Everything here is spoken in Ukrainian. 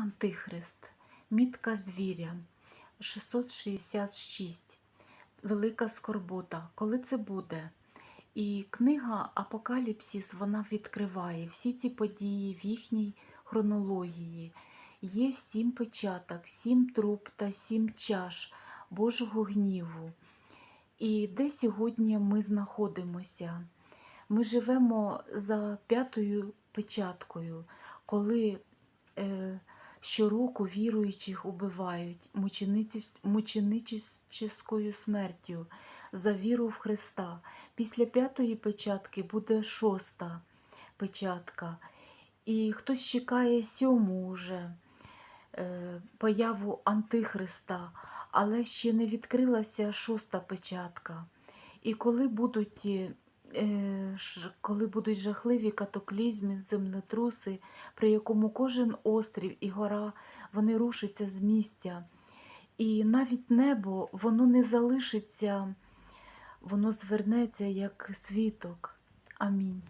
Антихрист, мітка звіря 666. Велика скорбота. Коли це буде? І книга Апокаліпсис вона відкриває всі ці події в їхній хронології. Є сім печаток, сім труб та сім чаш Божого гніву. І де сьогодні ми знаходимося? Ми живемо за п'ятою печаткою, коли е, щороку віруючих убивають мучениці- смертю за віру в Христа. Після п'ятої печатки буде шоста печатка. І хтось чекає сьому вже е, появу Антихриста, але ще не відкрилася шоста печатка. І коли будуть, е, коли будуть жахливі катаклізми, землетруси, при якому кожен острів і гора вони рушаться з місця. І навіть небо воно не залишиться, воно звернеться як світок. Амінь.